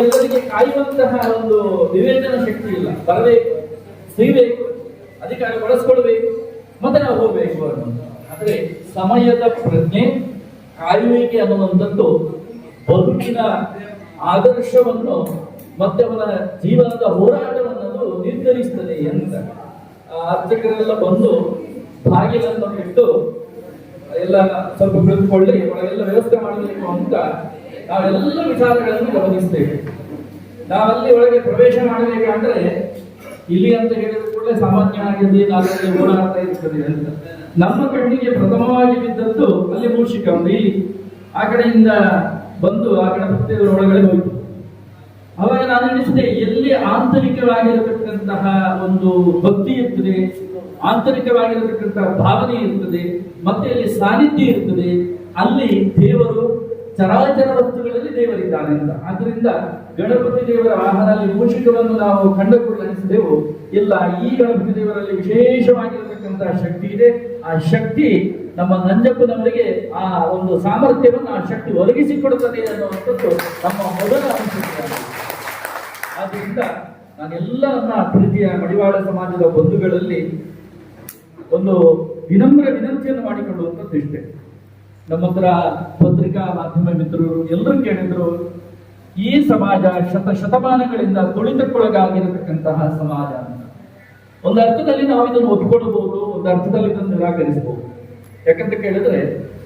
ಎಲ್ಲರಿಗೆ ಕಾಯುವಂತಹ ಒಂದು ವಿವೇಚನಾ ಶಕ್ತಿ ಇಲ್ಲ. ಬರಬೇಕು ಸಿಗಬೇಕು ಅಧಿಕಾರ ಬಳಸ್ಕೊಳ್ಬೇಕು, ಮತ್ತೆ ನಾವು ಹೋಗ್ಬೇಕು ಅನ್ನುವಂಥ ಅಂದ್ರೆ ಸಮಯದ ಪ್ರಜ್ಞೆ, ಕಾಯುವಿಕೆ ಅನ್ನುವಂಥದ್ದು ಬದುಕಿನ ಆದರ್ಶವನ್ನು ಮತ್ತೆ ಅವನ ಜೀವನದ ಹೋರಾಟವನ್ನು ನಿರ್ಧರಿಸ್ತದೆ ಅಂತ ಅರ್ಚಕರೆಲ್ಲ ಬಂದು ಬಾಗಿಲನ್ನು ಬಿಟ್ಟು ಎಲ್ಲ ಸ್ವಲ್ಪ ಕುಳಿತುಕೊಳ್ಳಿ ಒಳಗೆಲ್ಲ ವ್ಯವಸ್ಥೆ ಮಾಡಬೇಕು ಅಂತ ನಾವೆಲ್ಲ ವಿಚಾರಗಳನ್ನು ಗಮನಿಸ್ತೇವೆ. ನಾವಲ್ಲಿ ಒಳಗೆ ಪ್ರವೇಶ ಮಾಡಬೇಕಂದ್ರೆ ಇಲ್ಲಿ ಅಂತ ಹೇಳಿದ ಕೂಡಲೇ ಸಾಮಾನ್ಯವಾಗಿ ನಾಲ್ಕಲ್ಲಿ ಓಡಾಡ್ತಾ ಇರ್ತದೆ ಅಂತ. ನಮ್ಮ ಕಣ್ಣಿಗೆ ಪ್ರಥಮವಾಗಿ ಬಿದ್ದದ್ದು ಅಲ್ಲಿ ಮೂಷಿಕ ಒಂದು ಇಲ್ಲಿ ಆ ಕಡೆಯಿಂದ ಬಂದು ಆ ಕಡೆ ಭಕ್ತಿಯರ ಒಳಗಡೆ ಹೋಯಿತು. ಅವಾಗ ನಾನು ಎಲ್ಲಿ ಆಂತರಿಕವಾಗಿರತಕ್ಕಂತಹ ಒಂದು ಭಕ್ತಿ ಇರ್ತದೆ ಆಂತರಿಕವಾಗಿರತಕ್ಕಂತಹ ಭಾವನೆ ಇರ್ತದೆ, ಮತ್ತೆ ಅಲ್ಲಿ ಸಾನ್ನಿಧ್ಯ ಇರ್ತದೆ, ಅಲ್ಲಿ ದೇವರು ಚರಾಚರ ವಸ್ತುಗಳಲ್ಲಿ ದೇವರಿದ್ದಾನೆ ಅಂತ. ಆದ್ದರಿಂದ ಗಣಪತಿ ದೇವರ ಆಹಾರದಲ್ಲಿ ಮೂಷಿಕವನ್ನು ನಾವು ಕಂಡುಕೊಳ್ಳಿಸಿದೆವು ಇಲ್ಲ, ಈ ಗಣಪತಿ ದೇವರಲ್ಲಿ ವಿಶೇಷವಾಗಿರತಕ್ಕಂತಹ ಶಕ್ತಿ ಇದೆ. ಆ ಶಕ್ತಿ ನಮ್ಮ ನಂಜಪ್ಪನವರಿಗೆ ಆ ಒಂದು ಸಾಮರ್ಥ್ಯವನ್ನು, ಆ ಶಕ್ತಿ ಒದಗಿಸಿಕೊಡುತ್ತದೆ ಅನ್ನುವಂಥದ್ದು ನಮ್ಮ ಮೊದಲ ಅನಿಸಿಕೆ ಆದ್ರಿಂದ ನಾನೆಲ್ಲ ನನ್ನ ಪ್ರೀತಿಯ ಮಡಿವಾಳ ಸಮಾಜದ ಬಂಧುಗಳಲ್ಲಿ ಒಂದು ವಿನಮ್ರ ವಿನಂತಿಯನ್ನು ಮಾಡಿಕೊಳ್ಳುವಂಥದ್ದು ಇಷ್ಟೇ. ನಮ್ಮ ಹತ್ರ ಪತ್ರಿಕಾ ಮಾಧ್ಯಮ ಮಿತ್ರರು ಎಲ್ಲರೂ ಕೇಳಿದ್ರು, ಈ ಸಮಾಜ ಶತ ಶತಮಾನಗಳಿಂದ ತುಳಿತಕ್ಕೊಳಗಾಗಿರತಕ್ಕಂತಹ ಸಮಾಜ ಅಂತ. ಒಂದು ಅರ್ಥದಲ್ಲಿ ನಾವು ಇದನ್ನು ಒಪ್ಪಿಕೊಳ್ಳಬಹುದು ಒಂದು ಅರ್ಥದಲ್ಲಿ ಇದನ್ನು ನಿರಾಕರಿಸಬಹುದು. ಯಾಕಂತ ಕೇಳಿದ್ರೆ,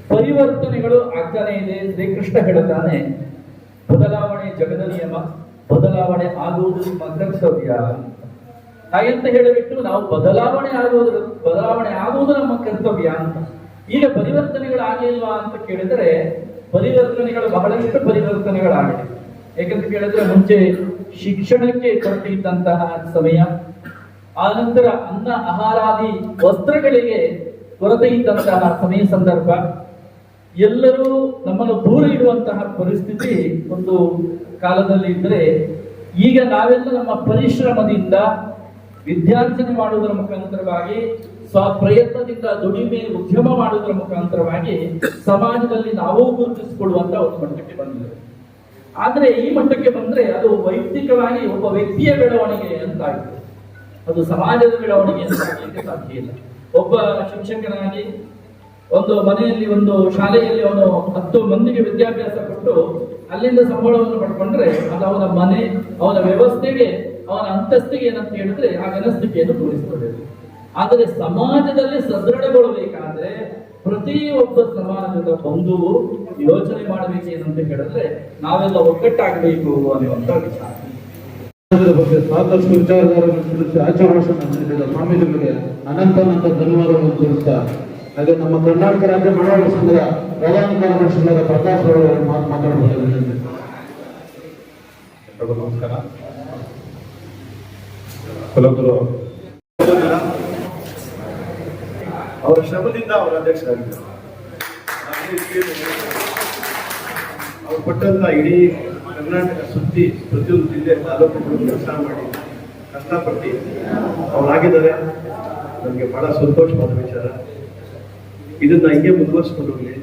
ಪರಿವರ್ತನೆಗಳು ಆಗ್ತಾನೆ ಇದೆ, ಶ್ರೀಕೃಷ್ಣ ಹೇಳುತ್ತಾನೆ, ಬದಲಾವಣೆ ಜಗದ ನಿಯಮ, ಬದಲಾವಣೆ ಆಗುವುದು ನಿಮ್ಮ ಕರ್ತವ್ಯ. ಹಾಗೆಂತ ಹೇಳಿಬಿಟ್ಟು ನಾವು ಬದಲಾವಣೆ ಆಗುವುದರ ಬದಲಾವಣೆ ಆಗುವುದು ನಮ್ಮ ಕರ್ತವ್ಯ ಅಂತ. ಈಗ ಪರಿವರ್ತನೆಗಳಾಗಲಿಲ್ವಾ ಅಂತ ಕೇಳಿದರೆ, ಪರಿವರ್ತನೆಗಳು ಬಹಳಷ್ಟು ಪರಿವರ್ತನೆಗಳಾಗಿದೆ. ಯಾಕಂತ ಕೇಳಿದ್ರೆ ಮುಂಚೆ ಶಿಕ್ಷಣಕ್ಕೆ ಕೊರತೆ ಇದ್ದಂತಹ ಸಮಯ ಆನಂತರ ಅನ್ನ ಆಹಾರಾದಿ ವಸ್ತ್ರಗಳಿಗೆ ಕೊರತೆ ಇದ್ದಂತಹ ಸಮಯ ಸಂದರ್ಭ. ಎಲ್ಲರೂ ನಮ್ಮನ್ನು ದೂರ ಇಡುವಂತಹ ಪರಿಸ್ಥಿತಿ ಒಂದು ಕಾಲದಲ್ಲಿ ಇದ್ರೆ ಈಗ ನಾವೆಲ್ಲ ನಮ್ಮ ಪರಿಶ್ರಮದಿಂದ ವಿದ್ಯಾರ್ಜನೆ ಮಾಡುವುದರ ಮುಖಾಂತರವಾಗಿ, ಸ್ವಪ್ರಯತ್ನದಿಂದ ದುಡಿಮೆ ಉದ್ಯಮ ಮಾಡುವುದರ ಮುಖಾಂತರವಾಗಿ ಸಮಾಜದಲ್ಲಿ ನಾವು ಗುರುತಿಸಿಕೊಳ್ಳುವಂತ ಒಂದು ಮಟ್ಟಕ್ಕೆ ಬಂದಿದೆ. ಆದ್ರೆ ಈ ಮಟ್ಟಕ್ಕೆ ಬಂದ್ರೆ ಅದು ವೈಯಕ್ತಿಕವಾಗಿ ಒಬ್ಬ ವ್ಯಕ್ತಿಯ ಬೆಳವಣಿಗೆ ಅಂತ ಆಗಿದೆ ಅದು ಸಮಾಜದ ಬೆಳವಣಿಗೆ ಅಂತ ಆಗಲಿಕ್ಕೆ ಸಾಧ್ಯ ಇಲ್ಲ. ಒಬ್ಬ ಶಿಕ್ಷಕನಾಗಿ ಒಂದು ಮನೆಯಲ್ಲಿ ಒಂದು ಶಾಲೆಯಲ್ಲಿ ಅವನು ಹತ್ತು ಮಂದಿಗೆ ವಿದ್ಯಾಭ್ಯಾಸ ಕೊಟ್ಟು ಅಲ್ಲಿಂದ ಸಂಬಳವನ್ನು ಪಡ್ಕೊಂಡ್ರೆ ಅದು ಅವನ ಮನೆ, ಅವನ ವ್ಯವಸ್ಥೆಗೆ ಅವನ ಅಂತಸ್ತಿಗೆ ಏನಂತ ಹೇಳಿದ್ರೆ ಆ ಗನಸ್ಥಿಕೆಯನ್ನು ತೋರಿಸಿಕೊಳ್ಳಬೇಕು ಆದರೆ ಸಮಾಜದಲ್ಲಿ ಸದೃಢಗೊಳ್ಳಬೇಕಾದ್ರೆ ಪ್ರತಿಯೊಬ್ಬ ಸಮಾಜದ ಬಂಧುವು ಯೋಚನೆ ಮಾಡಬೇಕು ಏನಂತ ಹೇಳಿದ್ರೆ ನಾವೆಲ್ಲ ಒಗ್ಗಟ್ಟಾಗಬೇಕು ಅನ್ನುವಂತ ವಿಚಾರ. ಸಮಾಜದ ಬಗ್ಗೆ ಸಾಕಷ್ಟು ವಿಚಾರಧಾರೆಗಳನ್ನು ತಿಳಿಸಿ ಆಚರಣೆ ನೀಡಿದ ಸ್ವಾಮೀಜಿಗಳಿಗೆ ಅನಂತ ಧನ್ಯವಾದಗಳನ್ನು ತಿಳಿಸ್ತಾ ಹಾಗೆ ನಮ್ಮ ಕರ್ನಾಟಕ ರಾಜ್ಯ ಮನೋಹರ ಸಂಘದ ಪ್ರಧಾನ ಕಾರ್ಯದರ್ಶಿಗಳಾದ ಪ್ರಕಾಶ್ ಅವರು ಮಾತು ಮಾತಾಡಬಹುದು ಎಲ್ರಿಗೂ ನಮಸ್ಕಾರ. ಕುಲಗುರು ಅವರ ಶ್ರಮದಿಂದ ಅವರ ಅಧ್ಯಕ್ಷರಾಗಿದ್ದರು. ಅವ್ರು ಕೊಟ್ಟಂತ ಇಡೀ ಕರ್ನಾಟಕ ಸುದ್ದಿ ಪ್ರತಿಯೊಂದು ಜಿಲ್ಲೆ ತಾಲೂಕುಗಳು ಕೆಲಸ ಮಾಡಿ ಕಷ್ಟಪಟ್ಟು ಅವರಾಗಿದ್ದಾರೆ. ನನಗೆ ಬಹಳ ಸಂತೋಷವಾದ ವಿಚಾರ. ಇದನ್ನ ಹಿಂಗೆ ಮುಂದುವರಿಸ್ಕೊಂಡು ಹೋಗ್ಲಿ.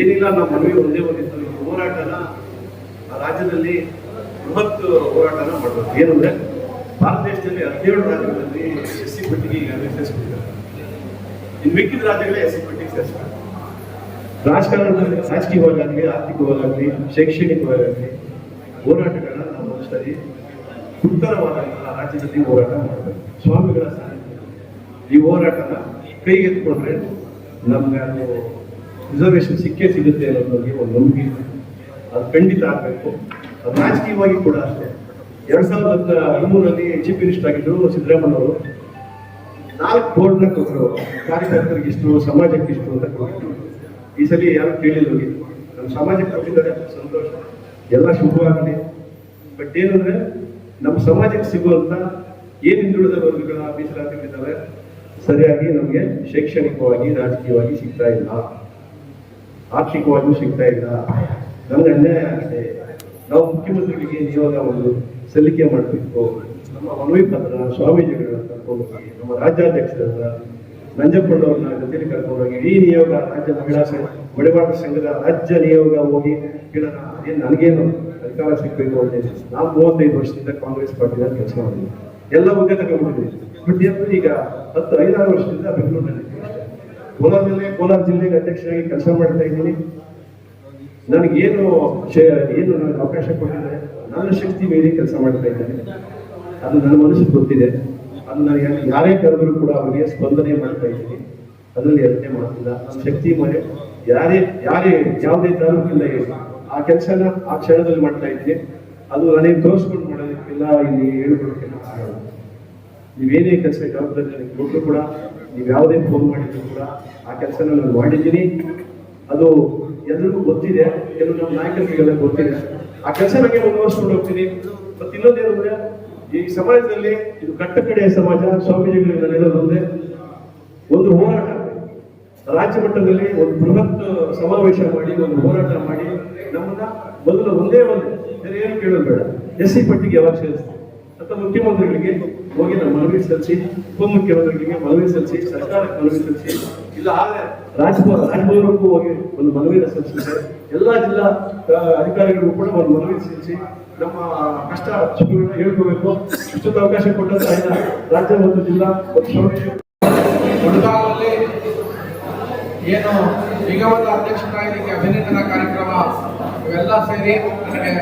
ಏನಿಲ್ಲ ನಮ್ಮ ಮನವಿ ಒಂದೇ ಒಂದಿತ್ತು ಹೋರಾಟನ ರಾಜ್ಯದಲ್ಲಿ ಬೃಹತ್ ಹೋರಾಟನ ಮಾಡಬೇಕು. ಏನಂದ್ರೆ ಭಾರತ ದೇಶದಲ್ಲಿ ಹದಿನೇಳು ರಾಜ್ಯಗಳಲ್ಲಿ ಎಸ್ ಸಿ ಪಟ್ಟಿಗೆ ಈಗಾಗಲೇ ಸೇರಿಸ್ಬಿಟ್ಟಿದ್ದಾರೆ ಇನ್ನು ಮಿಕ್ಕಿದ ರಾಜ್ಯಗಳೇ ಎಸ್ ಸಿ ಪಟ್ಟಿಗೆ ಸೇರಿಸ್ಬೇಕು ರಾಜಕಾರಣದಲ್ಲಿ ರಾಜಕೀಯವಾಗಲಿ ಆರ್ಥಿಕವಾಗಲಿ ಶೈಕ್ಷಣಿಕವಾಗಲಿ ಹೋರಾಟಗಳನ್ನ ನಾವು ಒಂದ್ಸರಿ ಉತ್ತರವಾದ ರಾಜ್ಯದಲ್ಲಿ ಹೋರಾಟ ಮಾಡಬೇಕು. ಸ್ವಾಮಿಗಳ ಈ ಹೋರಾಟನ ಕೈಗೆತ್ಕೊಂಡ್ರೆ ನಮ್ಗೆ ಅದು ರಿಸರ್ವೇಶನ್ ಸಿಕ್ಕೇ ಸಿಗುತ್ತೆ ಅನ್ನೋದ್ರಲ್ಲಿ ಒಂದು ನಂಬಿಕೆ ಅದು ಖಂಡಿತ ಆಗಬೇಕು. ಅದು ರಾಜಕೀಯವಾಗಿ ಕೂಡ ಅಷ್ಟೇ. ಎರಡ್ ಸಾವಿರದ ಹದಿಮೂರರಲ್ಲಿ ಚೀಫ್ ಮಿನಿಸ್ಟರ್ ಸಿದ್ದರಾಮಯ್ಯ ಅವರು ನಾಲ್ಕು ಬೋರ್ಡ್ನ ಕೊಟ್ಟರು. ಕಾರ್ಯಕರ್ತರಿಗೆ ಇಷ್ಟು, ಸಮಾಜಕ್ಕೆ ಇಷ್ಟು ಅಂತ ಕೊಟ್ಟರು. ಈ ಸಲ ಯಾರು ಹೋಗಿ ನಮ್ಮ ಸಮಾಜಕ್ಕೆ ಕೊಟ್ಟಿದ್ದಾರೆ ಸಂತೋಷ. ಎಲ್ಲ ಶುಭವಾಗಲಿ. ಬಟ್ ಏನಂದ್ರೆ, ನಮ್ಮ ಸಮಾಜಕ್ಕೆ ಸಿಗುವಂತ ಏನು ಹಿಂದುಳಿದ ವರ್ಗಗಳ ಮೀಸಲಾತಿಗಳಿದ್ದಾವೆ, ಸರಿಯಾಗಿ ನಮಗೆ ಶೈಕ್ಷಣಿಕವಾಗಿ, ರಾಜಕೀಯವಾಗಿ ಸಿಗ್ತಾ ಇಲ್ಲ. ಆರ್ಥಿಕವಾಗಿಯೂ ಸಿಗ್ತಾ ಇಲ್ಲ. ನಮ್ಗೆ ಅನ್ಯಾಯ ಆಗಿದೆ. ನಾವು ಮುಖ್ಯಮಂತ್ರಿಗಳಿಗೆ ನಿಯೋಗ ಒಂದು ಸಲ್ಲಿಕೆ ಮಾಡಬೇಕು ನಮ್ಮ ಮನವಿ ಪತ್ರ ಸ್ವಾಮೀಜಿಗಳನ್ನ ಕರ್ಕೊಂಡು ಹೋಗಿ ನಮ್ಮ ರಾಜ್ಯಾಧ್ಯಕ್ಷರನ್ನ ನಂಜಪ್ಪಣ್ಣವ್ರನ್ನ ಜೊತೆಲಿ ಕರ್ಕೊಂಡು ಹೋಗಿ ಈ ನಿಯೋಗ ರಾಜ್ಯ ಮಹಿಳಾ ಸಂಘ, ಮಡಿವಾಳ ಸಂಘದ ರಾಜ್ಯ ನಿಯೋಗ ಹೋಗಿ ಕೇಳೋಣ. ಏನು ನನಗೇನು ಅಧಿಕಾರ ಸಿಗ್ಬೇಕು ಅಂತ ನಾವು ಮೂವತ್ತೈದು ವರ್ಷದಿಂದ ಕಾಂಗ್ರೆಸ್ ಪಾರ್ಟಿಯ ಕೆಲಸ ಮಾಡಿದ್ವಿ ಎಲ್ಲ ಹುದ್ದೆ ತಗೊಂಡ್ಬಿಟ್ಟಿದ್ವಿ ಬಟ್ ಏನು ಈಗ ಹತ್ತು, ಐದಾರು ವರ್ಷದಿಂದ ಬೆಂಗಳೂರಿನಲ್ಲಿ. ಕೋಲಾರ ಜಿಲ್ಲೆ ಕೋಲಾರ ಜಿಲ್ಲೆಗೆ ಅಧ್ಯಕ್ಷರಾಗಿ ಕೆಲಸ ಮಾಡ್ತಾ ಇದ್ದೀನಿ. ನನಗೇನು ಏನು ನನಗೆ ಅವಕಾಶ ಕೊಟ್ಟಿದ್ದಾರೆ? ನನ್ನ ಶಕ್ತಿ ಮೀರಿ ಕೆಲಸ ಮಾಡ್ತಾ ಇದ್ದೇನೆ. ಅದು ನನ್ನ ಮನಸ್ಸಿಗೆ ಗೊತ್ತಿದೆ. ಅದು ನನಗೆ ಯಾರೇ ಕರೆದ್ರು ಕೂಡ ಅವರಿಗೆ ಸ್ಪಂದನೆ ಮಾಡ್ತಾ ಇದ್ದೀನಿ. ಅದರಲ್ಲಿ ಯೋಚನೆ ಮಾಡ್ತಿಲ್ಲ. ನನ್ನ ಶಕ್ತಿ ಮೇಲೆ ಯಾರೇ ಯಾರೇ ಯಾವುದೇ ತಾಲೂಕಿಲ್ಲ ಇಲ್ಲ ಆ ಕೆಲಸನ ಆ ಕ್ಷಣದಲ್ಲಿ ಮಾಡ್ತಾ ಇದ್ದೀನಿ. ಅದು ನನಗೆ ತೋರಿಸ್ಕೊಂಡು ಮಾಡೋದಕ್ಕೆಲ್ಲ ಇಲ್ಲಿ ಹೇಳ್ಕೊಡೋಕ್ಕೆಲ್ಲ ಆಗಲ್ಲ ನೀವೇನೇ ಕೆಲಸ ಜವಾಬ್ದಾರಿ ನನಗೆ ಕೊಟ್ಟರು ಕೂಡ, ನೀವು ಯಾವುದೇ ಫೋನ್ ಮಾಡಿದ್ರು ಕೂಡ ಆ ಕೆಲಸನ ನಾನು ಮಾಡಿದ್ದೀನಿ. ಅದು ಎಲ್ರಿಗೂ ಗೊತ್ತಿದೆ. ಕೆಲವು ನಮ್ಮ ನಾಯಕರಿಗೆಲ್ಲ ಗೊತ್ತಿದೆ. ಆ ಕೆಲಸ ನನಗೆ ಮುಂದುವರಿಸ್ಕೊಂಡು ಹೋಗ್ತೀನಿ. ಮತ್ತೆ ಇನ್ನೊಂದೇನು ಅಂದ್ರೆ, ಈ ಸಮಾಜದಲ್ಲಿ ಇದು ಕಟ್ಟಕಡೆಯ ಸಮಾಜ, ಸ್ವಾಮೀಜಿಗಳು ನಾನು ಒಂದು ಹೋರಾಟ. ರಾಜ್ಯ ಮಟ್ಟದಲ್ಲಿ ಒಂದು ಬೃಹತ್ ಸಮಾವೇಶ ಮಾಡಿ, ಒಂದು ಹೋರಾಟ ಮಾಡಿ, ನಮ್ಮನ್ನ ಮೊದಲು ಒಂದೇ ಒಂದು, ಬೇರೆ ಏನು ಕೇಳೋದು ಬೇಡ. ಎಸ್ ಸಿ ಪಟ್ಟಿಗೆ ಯಾವಾಗ ಸೇರಿಸ್ತೀವಿ? ಅಂತ ಮುಖ್ಯಮಂತ್ರಿಗಳಿಗೆ ಹೋಗಿ ನಾವು ಮನವಿ ಸಲ್ಲಿಸಿ, ಉಪಮುಖ್ಯಮಂತ್ರಿಗಳಿಗೆ ಮನವಿ ಸಲ್ಲಿಸಿ, ಸರ್ಕಾರಕ್ಕೆ ಮನವಿ ಸಲ್ಲಿಸಿ, ಇಲ್ಲ ಆದ್ರೆ ರಾಜ್ಭವನ ರಾಜ್ಭವನಕ್ಕೂ ಹೋಗಿ ಒಂದು ಮನವಿನ ಸಲ್ಲಿಸಿದೆ ಎಲ್ಲಾ ಜಿಲ್ಲಾ ಅಧಿಕಾರಿಗಳು ಕೂಡ ಒಂದು ಮನವಿ ಸಲ್ಲಿಸಿ ನಮ್ಮ ಕಷ್ಟ ಸುಖಗಳನ್ನ ಹೇಳ್ಕೋಬೇಕು. ಇಷ್ಟೊಂದು ಅವಕಾಶ ಕೊಟ್ಟಂತ ರಾಜ್ಯ ಮತ್ತು ಜಿಲ್ಲಾ ಮುಳಗಾವಲ್ಲಿ ಏನು ನಿಗಮದ ಅಧ್ಯಕ್ಷರಾಗಿ ಅಭಿನಂದನಾ ಕಾರ್ಯಕ್ರಮ, ಇವೆಲ್ಲ ಸೇರಿ ನನಗೆ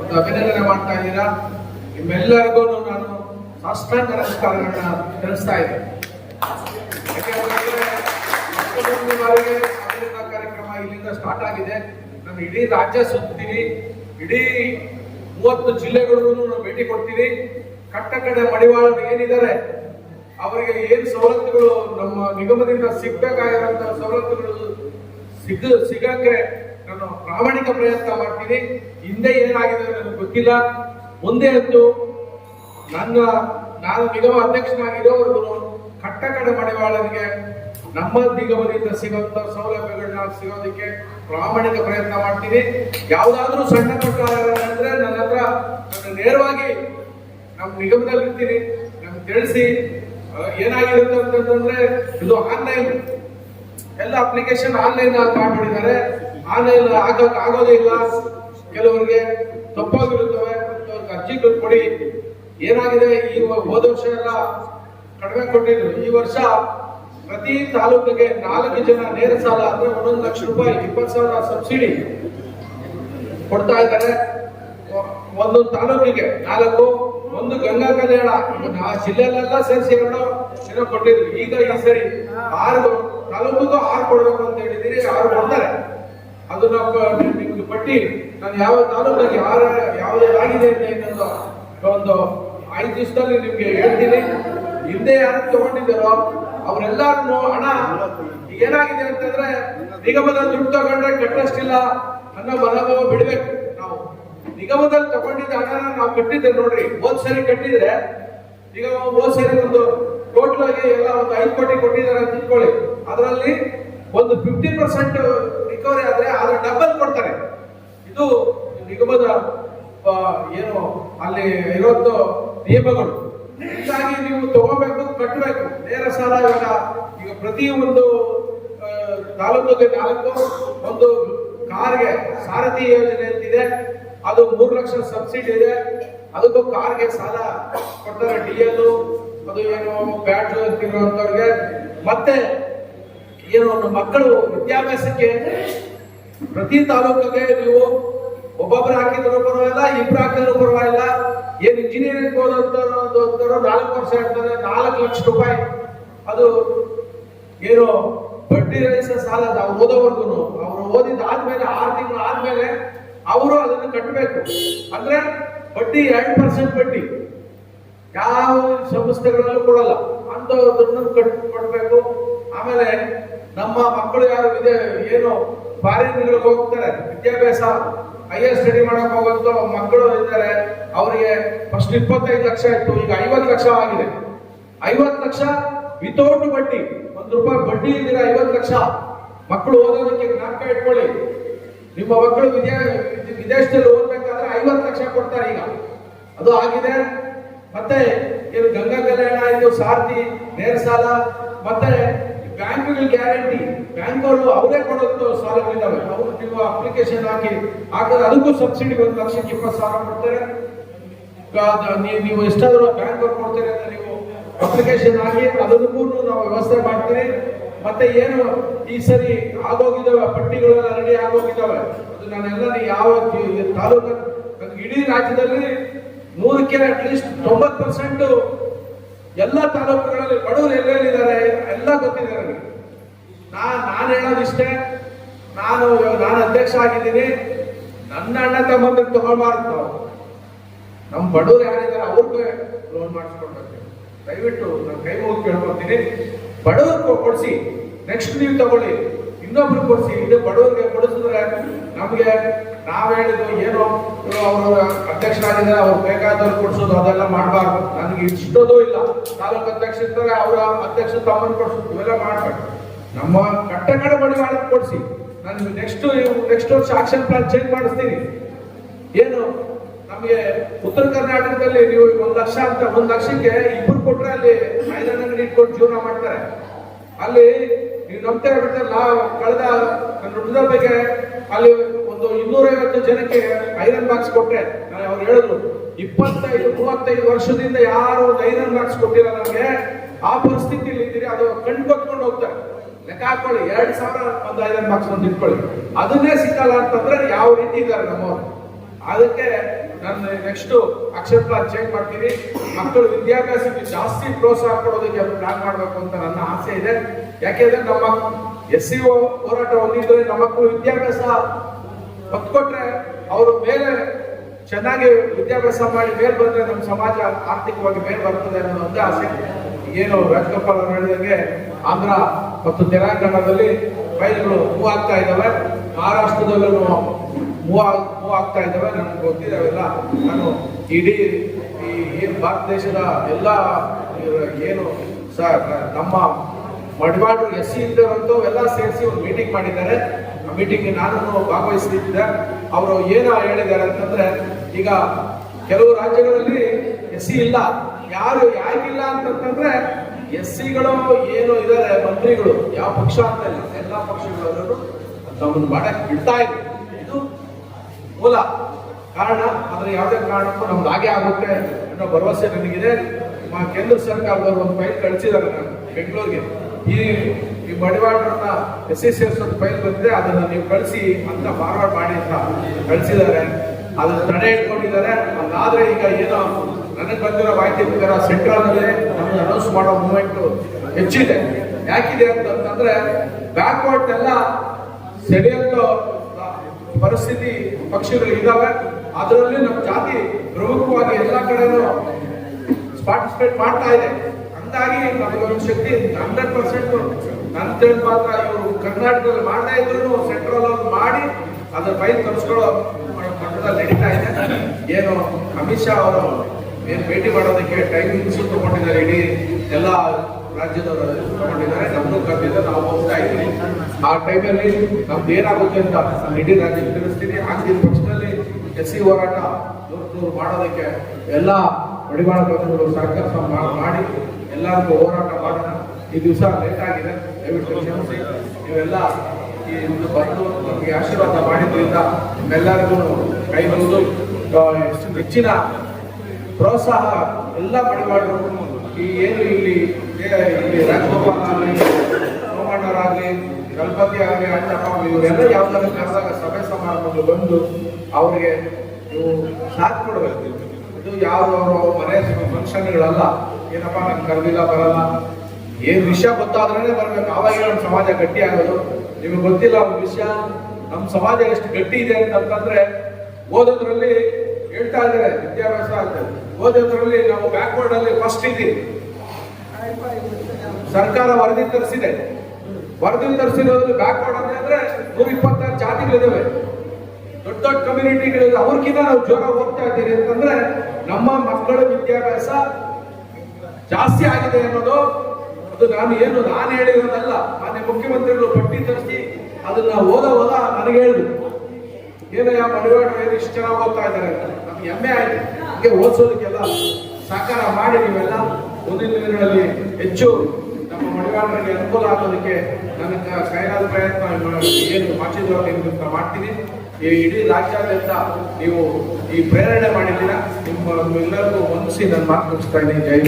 ಒಂದು ಅಭಿನಂದನೆ ಮಾಡ್ತಾ ಇದ್ದೀರಾ? ನಿಮ್ಮೆಲ್ಲರಿಗೂ ನಾನು ಸಾಷ್ಟಾಂಗ ನಮಸ್ಕಾರಗಳನ್ನ ತಿಳಿಸ್ತಾ ಇದ್ದೀನಿ. ಯಾಕೆಂದ್ರೆ ಕಾರ್ಯಕ್ರಮ ಇಲ್ಲಿಂದ ಸ್ಟಾರ್ಟ್ ಆಗಿದೆ. ನಾನು ಇಡೀ ರಾಜ್ಯ ಸುತ್ತೀನಿ, ಇಡೀ ಮೂವತ್ತು ಜಿಲ್ಲೆಗಳಿಗೂ ನಾನು ಭೇಟಿ ಕೊಡ್ತೀನಿ. ಕಟ್ಟ ಕಡೆ ಮಡಿವಾಳರು ಏನಿದ್ದಾರೆ, ಅವರಿಗೆ ಏನು ಸವಲತ್ತುಗಳು ನಮ್ಮ ನಿಗಮದಿಂದ ಸಿಗ್ಬೇಕಾಗಿರೋಂಥ ಸವಲತ್ತುಗಳು ಸಿಗ, ಸಿಗಕ್ಕೆ ನಾನು ಪ್ರಾಮಾಣಿಕ ಪ್ರಯತ್ನ ಮಾಡ್ತೀನಿ. ಹಿಂದೆ ಏನಾಗಿದೆ ನನಗೆ ಗೊತ್ತಿಲ್ಲ. ಒಂದೇ ಅಂತೂ ನನ್ನ, ನಾನು ನಿಗಮ ಅಧ್ಯಕ್ಷನಾಗಿರೋವರೆಗೂ ಕಟ್ಟ ಕಡೆ ಮಡಿವಾಳರಿಗೆ ನಮ್ಮ ನಿಗಮದಿಂದ ಸಿಗುವಂತ ಸೌಲಭ್ಯಗಳನ್ನ ಸಿಗೋದಕ್ಕೆ ಪ್ರಾಮಾಣಿಕ ಪ್ರಯತ್ನ ಮಾಡ್ತೀನಿ. ಯಾವ್ದಾದ್ರೂ ಸಣ್ಣ ಪುಟ್ಟ ಅಂದ್ರೆ ನನ್ನ ಹತ್ರ ನಾನು ನೇರವಾಗಿ ನಮ್ಮ ನಿಗಮದಲ್ಲಿ ಇರ್ತೀನಿ ನಮ್ಗೆ ತಿಳಿಸಿ. ಏನಾಗಿರುತ್ತೆ ಅಂತಂದ್ರೆ ಇದು ಆನ್ಲೈನ್ ಎಲ್ಲ ಅಪ್ಲಿಕೇಶನ್ ಆನ್ಲೈನ್ ಮಾಡ್ಬಿಟ್ಟಿದ್ದಾರೆ ಆನ್ಲೈನ್ ಆಗಕ್ ಆಗೋದೇ ಇಲ್ಲ. ಕೆಲವರಿಗೆ ತಪ್ಪಾಗಿರುತ್ತವೆ ಅರ್ಜಿಗಳು ಕೊಡಿ ಏನಾಗಿದೆ? ಈ ಹೋದ ವರ್ಷ ಎಲ್ಲ ಕಡಿಮೆ ಕೊಟ್ಟಿದ್ರು. ಈ ವರ್ಷ ಪ್ರತಿ ತಾಲೂಕಿಗೆ ನಾಲ್ಕು ಜನ ನೇರ ಸಾಲ ಅಂದ್ರೆ ಒಂದೊಂದು ಲಕ್ಷ ರೂಪಾಯಿ, ಇಪ್ಪತ್ತು ಸಾವಿರ ಸಬ್ಸಿಡಿ ಕೊಡ್ತಾ ಇದ್ದಾರೆ. ಒಂದು ತಾಲೂಕಿಗೆ ನಾಲ್ಕು, ಒಂದು ಗಂಗಾ ಕಲ್ಯಾಣ. ಆ ಜಿಲ್ಲೆಲ್ಲ ಸೇರಿಸಿ ಎರಡು ಏನೋ ಕೊಟ್ಟಿದ್ರು. ಈಗ ಈ ಸರಿ ಆರು ತಾಲೂಕಿಗೂ ಆರು ಕೊಡ್ಬೇಕು ಅಂತ ಹೇಳಿದಿರಿ ಆರು ಕೊಡ್ತಾರೆ. ಅದು ನಾವು ಪಟ್ಟಿ. ನಾನು ಯಾವ ತಾಲೂಕಿಗೆ ಯಾರ ಯಾವುದಾಗಿದೆ ಅಂತ ಇನ್ನೊಂದು ಒಂದು ಐದು ದಿವಸದಲ್ಲಿ ನಿಮ್ಗೆ ಹೇಳ್ತೀನಿ. ಹಿಂದೆ ಯಾರು ತಗೊಂಡಿದ್ದಾರೋ ಅವರೆಲ್ಲರೂ ಹಣ ಏನಾಗಿದೆ ಅಂತಂದ್ರೆ ನಿಗಮದ ದುಡ್ಡು ತಗೊಂಡ್ರೆ ಕಟ್ಟಷ್ಟಿಲ್ಲ, ಅನ್ನೋ ಮನೋಭಾವ ಬಿಡ್ಬೇಕು ನಾವು. ನಿಗಮದಲ್ಲಿ ತಗೊಂಡಿದ್ದ ಹಣ ನಾವು ಕಟ್ಟಿದ್ದೆ ನೋಡ್ರಿ. ಹೋದ್ ಸರಿ ಕಟ್ಟಿದ್ರೆ ಈಗ ಹೋದ್ ಸರಿ ಒಂದು ಟೋಟಲ್ ಆಗಿ ಎಲ್ಲ ಒಂದು ಐದು ಕೋಟಿ ಕೊಟ್ಟಿದ್ದಾರೆ ಅಂತ ತಿಳ್ಕೊಳ್ಳಿ. ಅದರಲ್ಲಿ ಒಂದು ಫಿಫ್ಟಿ ಪರ್ಸೆಂಟ್ ರಿಕವರಿ ಆದ್ರೆ ಅದ್ರ ಡಬಲ್ ಕೊಡ್ತಾರೆ. ಇದು ನಿಗಮದ ಏನು ಅಲ್ಲಿ ಇರೋದು ನಿಯಮಗಳು. ಹೀಗಾಗಿ ನೀವು ತಗೋಬೇಕು ಕಟ್ಟಬೇಕು ನೇರ ಸಾಲ ಇವಾಗ ಈಗ ಪ್ರತಿ ಒಂದು ತಾಲೂಕು ನಾಲ್ಕು, ಒಂದು ಕಾರ್ಗೆ ಸಾರಥಿ ಯೋಜನೆ ಅಂತಿದೆ. ಅದು ಮೂರು ಲಕ್ಷ ಸಬ್ಸಿಡಿ ಇದೆ. ಅದಕ್ಕೂ ಕಾರ್ಗೆ ಸಾಲ ಕೊಡ್ತಾರೆ ಡಿ ಎಲ್, ಅದು ಏನು ಬ್ಯಾಟ್ ಅಂತಿರುವಂತವ್ರಿಗೆ ಮತ್ತೆ ಏನು ಮಕ್ಕಳು ವಿದ್ಯಾಭ್ಯಾಸಕ್ಕೆ ಪ್ರತಿ ತಾಲೂಕಿಗೆ ನೀವು ಒಬ್ಬೊಬ್ರು ಹಾಕಿದ್ರು ಪರವಾಗಿಲ್ಲ, ಇಬ್ರು ಹಾಕಿದ್ರು ಪರವಾಗಿಲ್ಲ. ಏನ್ ಇಂಜಿನಿಯರಿಂಗ್ ಓದೋಂಥವ್ರು ನಾಲ್ಕು ವರ್ಷ ಇರ್ತಾರೆ, ನಾಲ್ಕು ಲಕ್ಷ ರೂಪಾಯಿ. ಅದು ಏನು ಬಡ್ಡಿ ರಹಿತ ಸಾಲ ಅವ್ರು ಓದೋವರೆಗೂ ಅವರು ಓದಿದ ಆದ್ಮೇಲೆ ಆರು ತಿಂಗಳು ಆದ್ಮೇಲೆ ಅವರು ಅದನ್ನು ಕಟ್ಟಬೇಕು ಅಂದ್ರೆ ಬಡ್ಡಿ ಎರಡು ಪರ್ಸೆಂಟ್ ಬಡ್ಡಿ. ಯಾವ ಸಂಸ್ಥೆಗಳಲ್ಲೂ ಕೊಡಲ್ಲ. ಅಂತ ಕಟ್ ಕೊಡ್ಬೇಕು. ಆಮೇಲೆ ನಮ್ಮ ಮಕ್ಕಳು ಯಾರು ಇದೆ, ಏನು ಫಾರಿನ್ಗಳಿಗೆ ಹೋಗ್ತಾರೆ, ವಿದ್ಯಾಭ್ಯಾಸ ಹೈಯರ್ ಸ್ಟಡಿ ಮಾಡಕ್ ಹೋಗುವಂತ ಮಕ್ಕಳು ಇದ್ದಾರೆ, ಅವರಿಗೆ ಫಸ್ಟ್ ಇಪ್ಪತ್ತೈದು ಲಕ್ಷ ಇತ್ತು, ಈಗ ಐವತ್ತು ಲಕ್ಷ ಆಗಿದೆ. ಐವತ್ತು ಲಕ್ಷ ವಿತೌಟ್ ಬಡ್ಡಿ, ಒಂದು ರೂಪಾಯಿ ಬಡ್ಡಿ ಇದ್ದೀರ ಐವತ್ತು ಲಕ್ಷ. ಮಕ್ಕಳು ಓದೋದಕ್ಕೆ ಜ್ಞಾಪಕ ಇಟ್ಕೊಳ್ಳಿ. ನಿಮ್ಮ ಮಕ್ಕಳು ವಿದ್ಯಾ ವಿದೇಶದಲ್ಲಿ ಓದ್ಬೇಕಾದ್ರೆ ಐವತ್ತು ಲಕ್ಷ ಕೊಡ್ತಾರೆ ಈಗ. ಅದು ಆಗಿದೆ. ಮತ್ತೆ ಏನು ಗಂಗಾ ಕಲ್ಯಾಣ ಆಯ್ತು ಸಾರ್ತಿ ನೇರ ಸಾಲ ಮತ್ತೆ ಬ್ಯಾಂಕ್ಗಳು ಗ್ಯಾರಂಟಿ. ಬ್ಯಾಂಕ್ ಅವರು ಅವರೇ ಕೊಡೋದು ಸಾಲಗಳಿದ್ದಾವೆ. ಅವರು ನೀವು ಅಪ್ಲಿಕೇಶನ್ ಹಾಕಿ ಹಾಕಿದ್ರೆ ಅದಕ್ಕೂ ಸಬ್ಸಿಡಿ ಒಂದು ಲಕ್ಷಕ್ಕೆ ಇಪ್ಪತ್ತು ಸಾವಿರ ಕೊಡ್ತಾರೆ. ನೀವು- ಎಷ್ಟಾದರೂ ಬ್ಯಾಂಕ್ ಅವ್ರು ಕೊಡ್ತೀರಿ ಅಂತ ನೀವು ಅಪ್ಲಿಕೇಶನ್ ಹಾಕಿ ಅದಕ್ಕೂ ನಾವು ವ್ಯವಸ್ಥೆ ಮಾಡ್ತೀರಿ. ಮತ್ತೆ ಏನು ಈ ಸರಿ ಆಗೋಗಿದ್ದಾವೆ, ಪಟ್ಟಿಗಳೆಲ್ಲ ರೆಡಿ ಆಗೋಗಿದ್ದಾವೆ. ಅದು ನಾನೆಲ್ಲ ಯಾವ ತಾಲೂಕು ಇಡೀ ರಾಜ್ಯದಲ್ಲಿ ನೂರಕ್ಕೆ ಅಟ್ಲೀಸ್ಟ್ ತೊಂಬತ್ತು ಪರ್ಸೆಂಟ್ ಎಲ್ಲ ತಾಲೂಕುಗಳಲ್ಲಿ ಬಡವರು ಎಲ್ಲೆಲ್ಲಿದ್ದಾರೆ ಎಲ್ಲ ಗೊತ್ತಿದೆ ನನಗೆ. ನಾನು ನಾನು ಹೇಳೋದಿಷ್ಟೇ ನಾನು ನಾನು ಅಧ್ಯಕ್ಷ ಆಗಿದ್ದೀನಿ. ನನ್ನ ಅಣ್ಣ ತಮ್ಮಂದ್ರೆ ತಗೊಳ್ಬಾರ್ದು ನಮ್ಮ ಬಡವರು ಯಾರಿದ್ದಾರೆ ಅವ್ರಿಗೆ ಲೋನ್ ಮಾಡಿಸ್ಕೊಡ್ಬೇಕು. ದಯವಿಟ್ಟು ನಾನು ಕೈ ಮುಗಿ ಕೇಳ್ಕೊತೀನಿ. ಬಡವ್ರಿಗೆ ಕೊಡಿಸಿ. ನೆಕ್ಸ್ಟ್ ನೀವು ತಗೊಳ್ಳಿ. ಇನ್ನೊಬ್ರು ಕೊಡಿಸಿ ಇದು ಬಡವರಿಗೆ ಕೊಡಿಸಿದ್ರೆ ನಮಗೆ ನಾವ್ ಹೇಳಿದ್ದು ಏನೋ ಅವರು ಅಧ್ಯಕ್ಷರಾಗಿದ್ದಾರೆ, ಅವ್ರು ಬೇಕಾದವ್ರು ಕೊಡಿಸೋದು, ಅದೆಲ್ಲ ಮಾಡಬಾರ್ದು. ನನಗೆ ಇಷ್ಟೋದು ಇಲ್ಲ. ತಾಲೂಕು ಅಧ್ಯಕ್ಷ ಇರ್ತಾರೆ, ಅವರ ಅಧ್ಯಕ್ಷ ತಮ್ಮನ್ನು ಕೊಡಿಸೋದು, ಇವೆಲ್ಲ ಮಾಡಬೇಕು ನಮ್ಮ ಕಟ್ಟಕಡೆ ಬಡಿ ಮಾಡಕ್ ಕೊಡಿಸಿ. ನಾನು ನೆಕ್ಸ್ಟ್ ನೆಕ್ಸ್ಟ್ ವರ್ಷ ಆಕ್ಷನ್ ಪ್ಲಾನ್ ಚೇಂಜ್ ಮಾಡಿಸ್ತೀನಿ. ಏನು? ನಮಗೆ ಉತ್ತರ ಕರ್ನಾಟಕದಲ್ಲಿ ನೀವು ಒಂದು ಲಕ್ಷ ಅಂತ, ಒಂದು ಲಕ್ಷಕ್ಕೆ ಇಬ್ಬರು ಕೊಟ್ರೆ ಅಲ್ಲಿ ಮೈದಾನ ಅಂಗಡಿ ಇಟ್ಕೊಂಡು ಜೀವನ ಮಾಡ್ತಾರೆ. ಅಲ್ಲಿ ನೀವು ನಂಬ್ತಾ ಬಿಡ್ತಾರೆ ನಾ ಕಳೆದ ಬಗ್ಗೆ ಅಲ್ಲಿ ಒಂದು ಇನ್ನೂರೈವತ್ತು ಜನಕ್ಕೆ ಐರನ್ ಬಾಕ್ಸ್ ಕೊಟ್ಟೆ ನಾನು ಅವ್ರು ಹೇಳಿದ್ರು, ಇಪ್ಪತ್ತೈದು, ಮೂವತ್ತೈದು ವರ್ಷದಿಂದ ಯಾರು ಒಂದು ಐರನ್ ಬಾಕ್ಸ್ ಕೊಟ್ಟಿಲ್ಲ ನಮಗೆ, ಆ ಪರಿಸ್ಥಿತಿಯಲ್ಲಿ ಇದ್ದೀರಿ, ಅದು ಕಣ್ಣು ಕೊತ್ಕೊಂಡು ಹೋಗ್ತಾರೆ ಲೆಕ್ಕ ಹಾಕೊಳ್ಳಿ, ಎರಡ್ ಸಾವಿರ ಒಂದು ಐರನ್ ಬಾಕ್ಸ್ ಒಂದು ಇಟ್ಕೊಳ್ಳಿ. ಅದನ್ನೇ ಸಿಕ್ಕಲ್ಲ ಅಂತಂದ್ರೆ ಯಾವ ರೀತಿ ಇದ್ದಾರೆ ನಮ್ಮವರು. ಅದಕ್ಕೆ ನಾನು ನೆಕ್ಸ್ಟ್ ಅಕ್ಷರ ಪ್ಲಾನ್ ಚೇಂಜ್ ಮಾಡ್ತೀನಿ. ಮಕ್ಕಳು ವಿದ್ಯಾಭ್ಯಾಸಕ್ಕೆ ಜಾಸ್ತಿ ಪ್ರೋತ್ಸಾಹ ಕೊಡೋದಕ್ಕೆ ಪ್ಲಾನ್ ಮಾಡಬೇಕು ಅಂತ ನನ್ನ ಆಸೆ ಇದೆ. ಯಾಕೆಂದ್ರೆ ನಮ್ಮ ಎಸ್ ಸಿ ಹೋರಾಟ ಹೊಂದಿದ್ರೆ ನಮ್ಮ ಮಕ್ಕಳು ವಿದ್ಯಾಭ್ಯಾಸ ಒತ್ಕೊಟ್ರೆ ಅವರು ಮೇಲೆ ಚೆನ್ನಾಗಿ ವಿದ್ಯಾಭ್ಯಾಸ ಮಾಡಿ ಮೇಲ್ ಬಂದ್ರೆ ನಮ್ಮ ಸಮಾಜ ಆರ್ಥಿಕವಾಗಿ ಮೇಲ್ ಬರ್ತದೆ ಅನ್ನೋ ಒಂದೇ ಆಸೆ. ಏನು ರಾಜಗೋಪಾಲ್ ಅವರು ಹೇಳಿದಂಗೆ ಆಂಧ್ರ ಮತ್ತು ತೆಲಂಗಾಣದಲ್ಲಿ ಫೈಲ್ಗಳು ಮೂವ್ ಆಗ್ತಾ ಇದ್ದಾವೆ ಮಹಾರಾಷ್ಟ್ರದಲ್ಲೂ ಮೂವ್ ಮೂವ್ ಆಗ್ತಾ ಇದ್ದಾವೆ ನನಗೆ ಗೊತ್ತಿದ್ದಾವೆಲ್ಲ ನಾನು ಇಡೀ ಈ ಏನು ಭಾರತ ದೇಶದ ಎಲ್ಲ, ಏನು ಸರ್ ನಮ್ಮ ಮಡಿವಾಡು ಎಸ್ ಸಿ ಇದ್ದವರಂತೂ ಎಲ್ಲ ಸೇರಿಸಿ ಒಂದು ಮೀಟಿಂಗ್ ಮಾಡಿದ್ದಾರೆ. ಆ ಮೀಟಿಂಗ್ ನಾನು ಭಾಗವಹಿಸಿದ್ದೆ ಅವರು ಏನು ಹೇಳಿದ್ದಾರೆ ಅಂತಂದ್ರೆ, ಈಗ ಕೆಲವು ರಾಜ್ಯಗಳಲ್ಲಿ ಎಸ್ ಸಿ ಇಲ್ಲ. ಯಾರು ಯಾಕಿಲ್ಲ ಅಂತಂತಂದ್ರೆ ಎಸ್ ಸಿಗಳು ಏನು ಇದ್ದಾರೆ, ಮಂತ್ರಿಗಳು. ಯಾವ ಪಕ್ಷ ಅಂತ ಇಲ್ಲ. ಎಲ್ಲ ಪಕ್ಷಗಳಲ್ಲೂ ತಮ್ಮನ್ನು ಮಾಡಕ್ ಬಿಡ್ತಾ ಇದೆ. ಇದು ಮೂಲ ಕಾರಣ. ಆದರೆ ಯಾವುದೇ ಕಾರಣಕ್ಕೂ ನಮ್ದು ಹಾಗೆ ಆಗುತ್ತೆ ಅನ್ನೋ ಭರವಸೆ ನನಗಿದೆ. ಕೇಂದ್ರ ಸರ್ಕಾರದವರು ಒಂದು ಫೈಲ್ ಕಳಿಸಿದ್ದಾರೆ ನಾನು ಬೆಂಗಳೂರಿಗೆ. ಈ ಈ ಮಡಿವಾಡ್ರನ್ನ ಎಸ್ ಎಸ್ ಎಸ್ ಒಂದು ಫೈಲ್ ಬಂದಿದೆ ಅದನ್ನ ನೀವು ಕಳಿಸಿ ಅಂತ ಫಾರ್ವರ್ಡ್ ಮಾಡಿ ಅಂತ ಕಳಿಸಿದ್ದಾರೆ. ಅದನ್ನು ತಡೆ ಇಟ್ಕೊಂಡಿದ್ದಾರೆ. ಅದಾದ್ರೆ ಈಗ ಏನೋ ನನಗೆ ಬಂದಿರೋ ಮಾಹಿತಿ ಪ್ರಕಾರ ಸೆಂಟ್ರಲ್ ನಮ್ಗೆ ಅನೌನ್ಸ್ ಮಾಡೋ ಮೂವ್ಮೆಂಟ್ ಹೆಚ್ಚಿದೆ. ಯಾಕಿದೆ ಅಂತಂದ್ರೆ ಬ್ಯಾಕ್ವರ್ಡ್ ಎಲ್ಲ ಸೆಳೆಯೋ ಪರಿಸ್ಥಿತಿ ಪಕ್ಷಗಳು ಇದಾವೆ. ಅದರಲ್ಲಿ ನಮ್ಮ ಜಾತಿ ಪ್ರಮುಖವಾಗಿ ಎಲ್ಲ ಕಡೆನೂ ಪಾರ್ಟಿಸಿಪೇಟ್ ಮಾಡ್ತಾ ಇದೆ. ಹಂಗಾಗಿ ಒಂದು ಶಕ್ತಿ ಹಂಡ್ರೆಡ್ ಪರ್ಸೆಂಟ್ ನನ್ನ ತಿಳಿದ ಮಾತ್ರ ಇವರು ಕರ್ನಾಟಕದಲ್ಲಿ ಮಾಡದೇ ಇದ್ರು ಸೆಂಟ್ರಲ್ ಅವ್ರು ಮಾಡಿ ಅದ್ರ ಫೈಲ್ ತರಿಸ್ಕೊಳ್ಳೋ ಮಟ್ಟದಲ್ಲಿ ನಡೀತಾ ಇದೆ. ಏನು ಅಮಿತ್ ಶಾ ಅವರು ಏನು ಭೇಟಿ ಮಾಡೋದಕ್ಕೆ ಟೈಮಿಂಗ್ಸ್ ತಗೊಂಡಿದ್ದಾರೆ ಇಡೀ ಎಲ್ಲ ರಾಜ್ಯದವರು ತಗೊಂಡಿದ್ದಾರೆ ನಮ್ಮನ್ನು ಕರೆದಿದ್ದಾರೆ ನಾವು ಹೋಗ್ತಾ ಇದ್ದೀವಿ. ಆ ಟೈಮಲ್ಲಿ ನಮ್ದು ಏನಾಗುತ್ತೆ ಅಂತ ಇಡೀ ರಾಜ್ಯ ತಿಳಿಸ್ತೀನಿ. ಆಗಿನ ಪಕ್ಷದಲ್ಲಿ ಎಸ್ ಸಿ ಹೋರಾಟ ದೂರ ಮಾಡೋದಕ್ಕೆ ಎಲ್ಲ ಮಡಿವಾಳ ಬಂಧುಗಳು ಸರ್ಕಾರ ಮಾಡಿ. ಎಲ್ಲರಿಗೂ ಹೋರಾಟ ಮಾಡೋಣ. ಈ ದಿವಸ ಲೇಟ್ ಆಗಿದೆ. ದಯವಿಟ್ಟು ಕ್ಷಮಿಸಿ. ನೀವೆಲ್ಲ ಈ ಒಂದು ಬಂದು ನಮಗೆ ಆಶೀರ್ವಾದ ಮಾಡಿದ್ರಿಂದ ನಿಮ್ಮೆಲ್ಲರಿಗೂ ಕೈ ಬಂದು ಹೆಚ್ಚಿನ ಪ್ರೋತ್ಸಾಹ ಎಲ್ಲ ಮಡಿವಾಡರು ಈ ಏನು ಇಲ್ಲಿ ಇಲ್ಲಿ ರಾಜಗೋಪಾಲ್ ಆಗಲಿ ಸೋಮಣ್ಣರಾಗಲಿ ಗಣಪತಿ ಆಗಲಿ, ಅಣ್ಣಪ್ಪ ಇವರೆಲ್ಲ ಯಾವ್ದಾದ್ರು ಕರೆದಾಗ ಸಭೆ ಸಮಾರಂಭಗಳು ಬಂದು ಅವರಿಗೆ ನೀವು ಸಾಥ್ ಕೊಡಬೇಕು. ಇದು ಯಾವ್ದವರು ಮನೆ ಫಂಕ್ಷನ್ಗಳಲ್ಲ ಏನಪ್ಪ ನಾನು ಕರೆದಿಲ್ಲ, ಬರಲ್ಲ. ಏನು ವಿಷಯ ಗೊತ್ತಾದ್ರೇನೆ ಬರ್ಬೇಕು. ಅವಾಗ ನಮ್ಮ ಸಮಾಜ ಗಟ್ಟಿ ಆಗೋದು. ನಿಮಗೆ ಗೊತ್ತಿಲ್ಲ ಒಂದು ವಿಷಯ? ನಮ್ಮ ಸಮಾಜ ಎಷ್ಟು ಗಟ್ಟಿ ಇದೆ ಅಂತಂದ್ರೆ, ಓದೋದ್ರಲ್ಲಿ ಹೇಳ್ತಾ ಇದ್ದಾರೆ, ವಿದ್ಯಾಭ್ಯಾಸ ಅಂತ. ಓದೋದ್ರಲ್ಲಿ ನಾವು ಬ್ಯಾಕ್ವರ್ಡ್ ಅಲ್ಲಿ ಫಸ್ಟ್ ಇದ್ದೀವಿ. ಸರ್ಕಾರ ವರದಿ ತರಿಸಿದೆ. ವರದಿ ತರಿಸಿರೋದ್ರಲ್ಲಿ ಬ್ಯಾಕ್ವರ್ಡ್ ಅಂತ ಅಂದ್ರೆ ನೂರ ಇಪ್ಪತ್ತಾರು ಜಾತಿಗಳಿದಾವೆ. ದೊಡ್ಡ ದೊಡ್ಡ ಕಮ್ಯುನಿಟಿಗಳಿದೆ ಅವ್ರಿಗಿಂತ ನಾವು ಜ್ವರ ಹೋಗ್ತಾ ಇದ್ದೀವಿ ಅಂತಂದ್ರೆ, ನಮ್ಮ ಮಕ್ಕಳ ವಿದ್ಯಾಭ್ಯಾಸ ಜಾಸ್ತಿ ಆಗಿದೆ ಅನ್ನೋದು ಅದು ನಾನು ಏನು, ನಾನು ಹೇಳಿರೋದಲ್ಲ. ಮಾನ್ಯ ಮುಖ್ಯಮಂತ್ರಿಗಳು ಪಟ್ಟಿ ತರಿಸಿ ಅದನ್ನ ಓದ ಓದ, ನನಗೆ ಹೇಳಿದ್ರು ಏನಯ್ಯ ಮಡಿವಾಡ ಏನು ಇಷ್ಟು ಜನ ಓದ್ತಾ ಇದ್ದಾರೆ ಅಂತ. ನಮ್ಗೆ ಹೆಮ್ಮೆ ಆಯ್ತು. ಹಂಗೆ ಓದಿಸೋದಕ್ಕೆಲ್ಲ ಸಹಕಾರ ಮಾಡಿ ನೀವೆಲ್ಲ ಮುಂದಿನ ದಿನಗಳಲ್ಲಿ ಹೆಚ್ಚು ನಮ್ಮ ಮಡಿವಾಡರಿಗೆ ಅನುಕೂಲ ಆಗೋದಕ್ಕೆ ನನ್ನ ಕೈಲಾದ ಪ್ರಯತ್ನ ಏನು ಮಾಚಿದವರು ನಿಮ್ಗೆ ಮಾಡ್ತೀನಿ. ಈ ಇಡೀ ರಾಜ್ಯಾದ್ಯಂತ ನೀವು ಈ ಪ್ರೇರಣೆ ಮಾಡಿದ್ದೀರಾ. ನಿಮ್ಮ ಎಲ್ಲರಿಗೂ ಹೊಂದಿಸಿ ನಾನು ಮಾತು ಮುಗಿಸ್ತಾ ಇದ್ದೀನಿ. ಜೈ